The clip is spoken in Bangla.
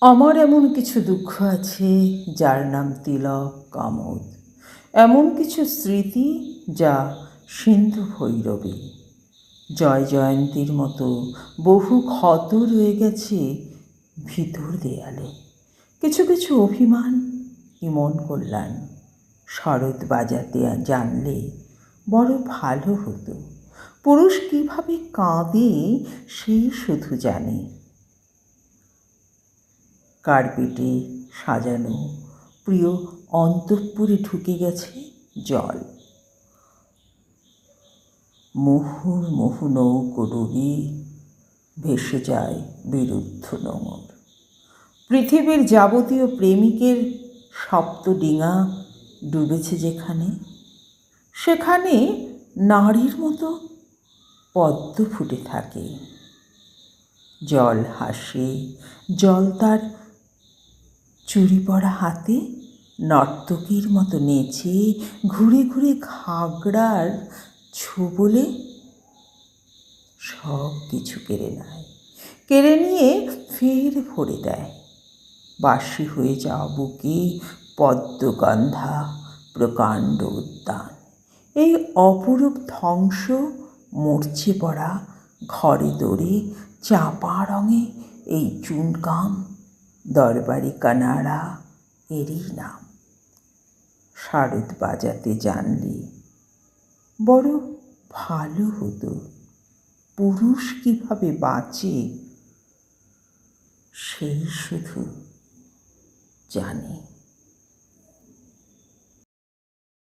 আমার এমন কিছু দুঃখ আছে, যার নাম তিলক কামদ এমন কিছু স্মৃতি যা সিন্ধু ভৈরবী। জয় জয়ন্তীর মতো বহু ক্ষত রয়ে গেছে ভিতর দেয়ালে। কিছু কিছু অভিমান, ইমন মন কল্যাণ। শরৎ বাজাতে জানলে বড় ভালো হতো। পুরুষ কীভাবে কাঁদে সেই শুধু জানে। কার্পেটে সাজানো প্রিয় অন্তঃপুরে ঢুকে গেছে জল। মুহুর মুহু নৌকো ডুবি ভেসে যায় বিরুদ্ধ নোঙর। পৃথিবীর যাবতীয় প্রেমিকের সপ্ত ডিঙা ডুবেছে যেখানে, সেখানে নারীর মতো পদ্ম ফুটে থাকে। জল হাসে, জল তার চুরি পড়া হাতে নর্তকীর মতো নেচে ঘুরে ঘুরে ঘাগড়ার ছোবলে সব কিছু কেড়ে নেয়। কেড়ে নিয়ে ফের ভরে দেয়। বাসি হয়ে যাওয়া বুকে পদ্মগন্ধা প্রকাণ্ড উদ্যান। এই অপরূপ ধ্বংস মরচে পড়া ঘরে দৌড়ে চাপা রঙে এই চুনকাম দরবারি কানাড়া এরই নাম। শারদ বাজাতে জানলে বড় ভালো হতো। পুরুষ কীভাবে বাঁচে সেই শুধু জানে।